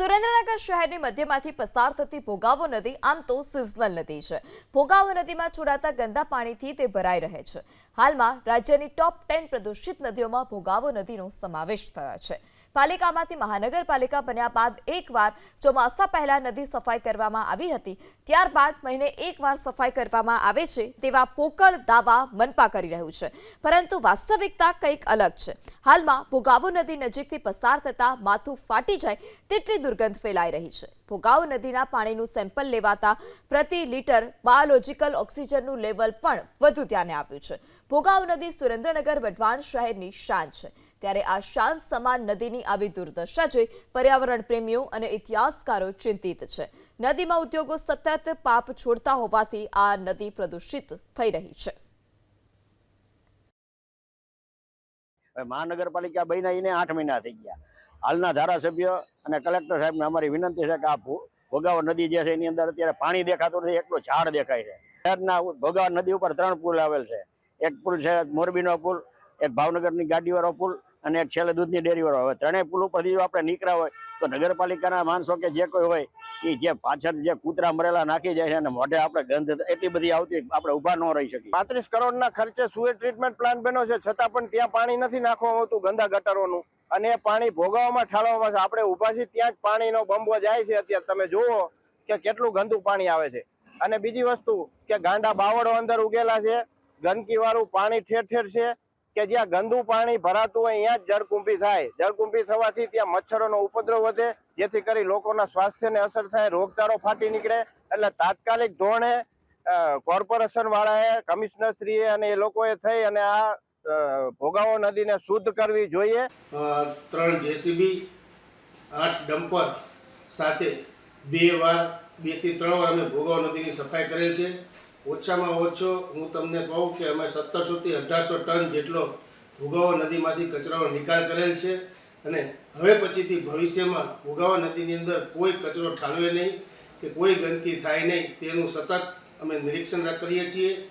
સુરેન્દ્રનગર શહેરની મધ્યમાંથી પસાર થતી ભોગાવો નદી આમ તો સિઝનલ નદી છે. ભોગાવો નદીમાં છોડાતા ગંદા પાણીથી તે ભરાઈ રહે છે. હાલમાં રાજ્યની ટોપ ટેન પ્રદૂષિત નદીઓમાં ભોગાવો નદીનો સમાવેશ થયો છે. પાલિકામાંથી મહાનગરપાલિકા બન્યા બાદ એકવાર ચોમાસા પહેલા નદી સફાઈ કરવામાં આવી હતી, ત્યારબાદ મહિને એકવાર સફાઈ કરવામાં આવે છે તેવા પોકળ દાવા મનપા કરી રહ્યું છે. પરંતુ વાસ્તવિકતા કંઈક અલગ છે. હાલમાં ભોગાવો નદી નજીકથી પસાર થતાં માથું ફાટી જાય તેટલી દુર્ગંધ ફેલાઈ રહી છે. ભોગાવો નદીના પાણીનું સેમ્પલ લેવાતા પ્રતિ લીટર બાયોલોજીકલ ઓક્સિજનનું લેવલ પણ વધુ ધ્યાને આવ્યું છે. ભોગાવ નદી સુરેન્દ્રનગર, વઢવાણ શહેરની શાન છે. ત્યારે આ શાંત સમાન નદીની આવી દુર્દશા જોઈ પર્યાવરણ પ્રેમીઓ અને ઇતિહાસકારો ચિંતિત છે. નદીમાં ઉદ્યોગો સતત પાપ છોડતા હોવાથી આ નદી પ્રદૂષિત થઈ રહી છે. મહાનગરપાલિકા બહીના એને આઠ મહિના થઈ ગયા. હાલના ધારાસભ્ય અને કલેક્ટર સાહેબને અમારી વિનંતી છે કે આ ભો- નદી જે છે એની અંદર અત્યારે પાણી દેખાતું નથી એકલો ઝાડ દેખાય છે. શહેરના ભોગાવો નદી ઉપર ત્રણ પુલ આવેલ છે. એક પુલ છે મોરબીનો પુલ, એક ભાવનગરની ગાડીવાળો પુલ અને છેલ્લે દૂધની ડેરીવાળો હવે ત્રણેય પુલ ઉપરથી જો આપણે નીકળ્યા હોય, તો નગરપાલિકાના માણસો કે જે કોઈ હોય એ જે પાછળ જે કૂતરા મરેલા નાખી જાય છે અને મોઢે આપણે ગંધ એટલી બધી આવતી આપણે ઊભા ન રહી શકીએ. પાંત્રીસ કરોડના ખર્ચે સુએ ટ્રીટમેન્ટ પ્લાન્ટ બન્યો છે, છતાં પણ ત્યાં પાણી નથી નાખવામાં આવતું ગંદા ગટરોનું. અને એ પાણી ભોગાવામાં ઠાલવામાં છે. આપણે ઊભા છીએ ત્યાં જ પાણીનો બંબો જાય છે અત્યારે. તમે જુઓ કે કેટલું ગંદુ પાણી આવે છે. અને બીજી વસ્તુ કે ગાંડા બાવળો અંદર ઉગેલા છે ગંદકી વાળું પાણી ઠેર ઠેર છે કે જ્યાં ગંદુ પાણી ભરાતું હોય અહીંયા જ જળકુંભી થાય. જળકુંભી થવાથી ત્યાં મચ્છરોનો ઉપદ્રવ વધે, જેથી કરી લોકોના સ્વાસ્થ્યને અસર થાય, રોગચાળો ફાટી નીકળે. એટલે તાત્કાલિક ધોરણે કોર્પોરેશન વાળાએ કમિશનરશ્રીએ અને એ લોકોએ થઈ અને આ ભોગાવો નદીને શુદ્ધ કરવી જોઈએ. ત્રણ જેસીબી, આઠ ડમ્પર સાથે બે વાર, બેથી ત્રણ વાર અમે ભોગાવો નદીની સફાઈ કરેલ છે. ઓછામાં ઓછો હું તમને કહું કે અમે સત્તરસોથી અઢારસો ટન જેટલો ભૂગાવો નદીમાંથી કચરાનો નિકાલ કરેલ છે અને હવે પછીથી ભવિષ્યમાં ભૂગાવા નદીની અંદર કોઈ કચરો ઠાલવે નહીં કે કોઈ ગંદકી થાય નહીં તેનું સતત અમે નિરીક્ષણ કરીએ છીએ.